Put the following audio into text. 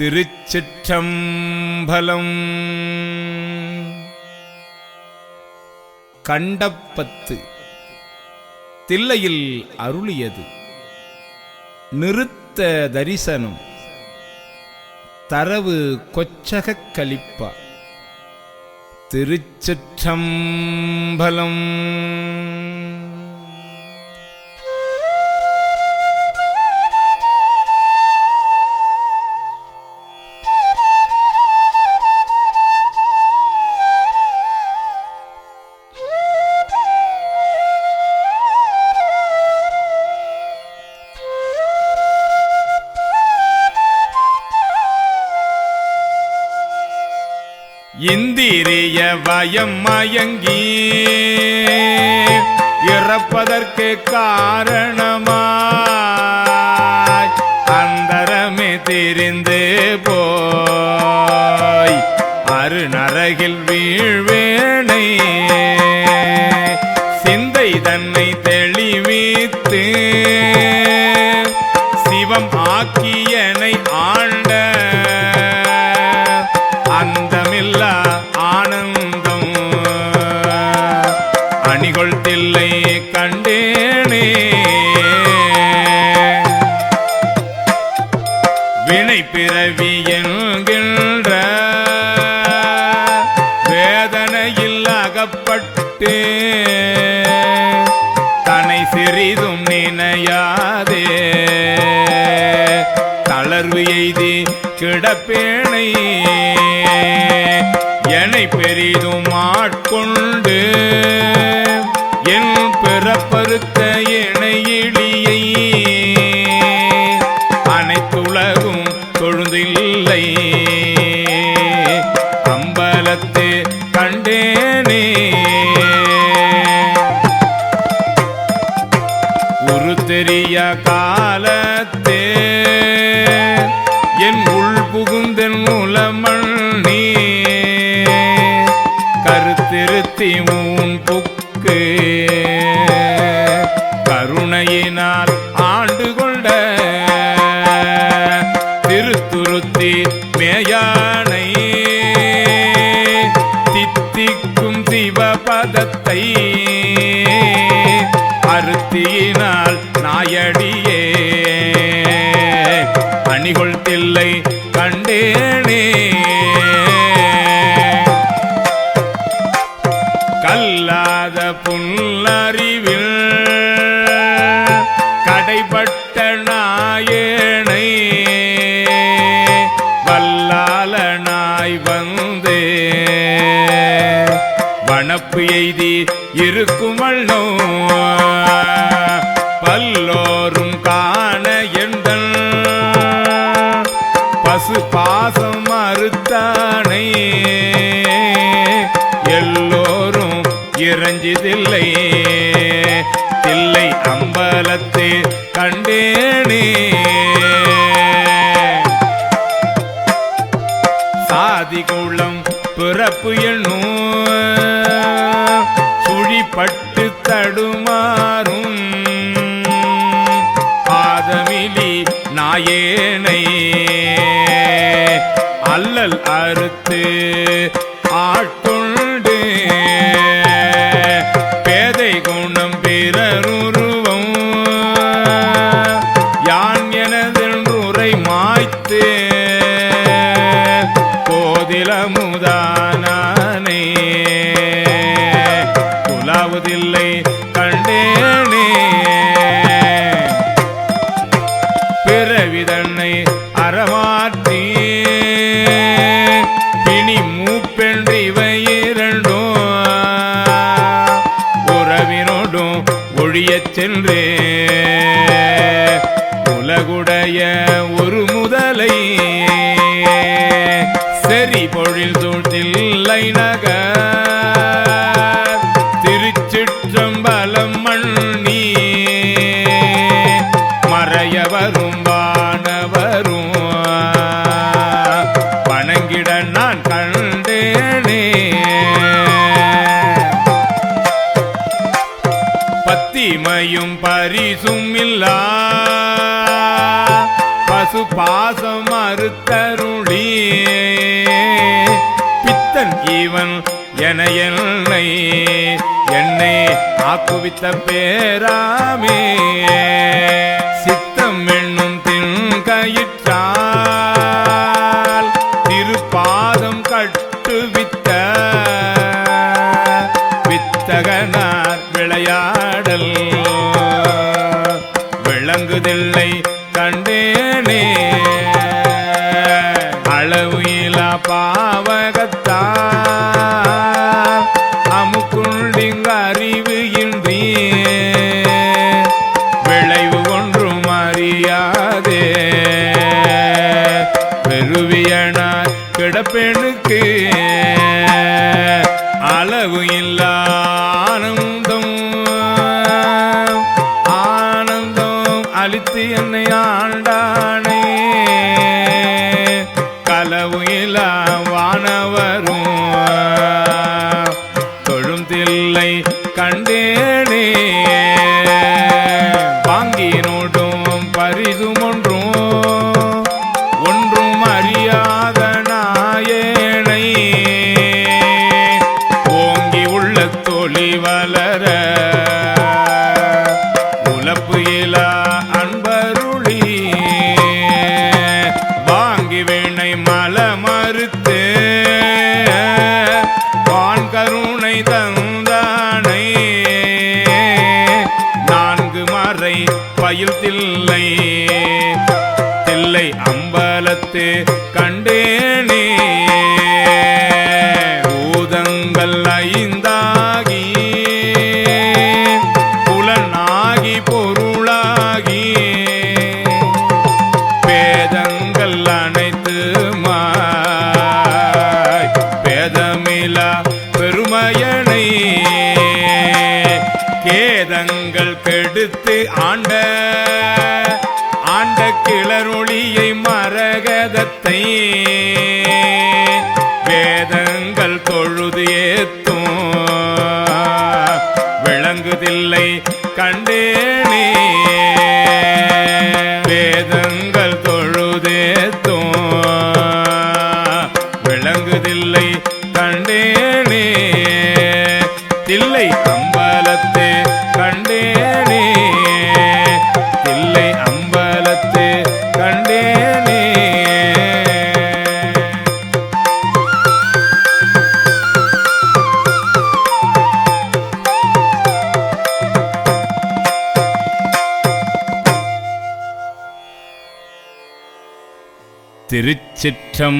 திருச்சிற்றம்பலம். கண்டப்பத்து தில்லையில் அருளியது. நிறுத்த தரிசனம் தரவு கொச்சகக் கலிப்பா. திருச்சிற்றம்பலம். இந்திரிய வயம் மயங்கி இறப்பதற்கு காரணமாய் அந்தரமே தெரிந்து போய் அருநரகில் வீழ்வேனை சிந்தை தன்னை தெளிவித்து சிவம் ஆக்கி அகப்பட்டு தனை சிறிதும் நினையாதே. தளர்வு எய்தி கிடப்பேனை. என்னை பெரிதும் ஆட்கொண்டு தெரிய காலத்தே. என் உள் புகுந்தன் உலமண்ணி கருத்திருத்தி மூன் புக்கு. கருணையினால் அணிகொள் கண்டேனே. கல்லாத புல்லறிவில் கடைப்பட்ட நாயேனை வல்லாளனாய் வந்தே. வனப்பு எய்தி இருக்கும் பாசு பாசம் மறுத்தானை எல்லோரும் இறஞ்சிதில்லை. தில்லை அம்பலத்து கண்டேனே. சாதி குளம் பிறப்பு என்னும் சுழிப்பட்டு தடுமாறும். ஆதமிலி நாயேனை. அல்லல் அறுத்து ஆட்கொண்டு பேதை குணம் பிறருருவம் யான் எனது எனதென்றுரை மாய்த்து போதிலமுதான சென்றே. உலகுடைய மகிமையும் பரிசும் இல்லா. பசு பாசம் அறுத்தருளி. பித்தன் இவன் என என்னை என்னை ஆக்குவித்த பேராமே. விளங்குதில்லை கண்டேனே. அளவு இலா பாவகத்தா அமுக்குண்டிங்க அறிவு இன்றி. விளைவு ஒன்றும் அறியாதே. பெருவியனாய் கிடப்பெணுக்கு ஆண்டானே களவு வாங்கி வேணை மல மறுத்து வான் கருணை தந்தானை. நான்கு மறை பயில் தில்லை தில்லை அம்பலத்து கண்டே எடுத்து ஆண்ட ஆண்ட கிளரொளியை மரகதத்தை வேதங்கள் தொழுது ஏத்தும். விளங்குதில்லை கண்டேனே. வேதங்கள் தொழுதேத்தும் விளங்குதில்லை கண்டேனே. தில்லை திருச்சிற்றம்பலம்.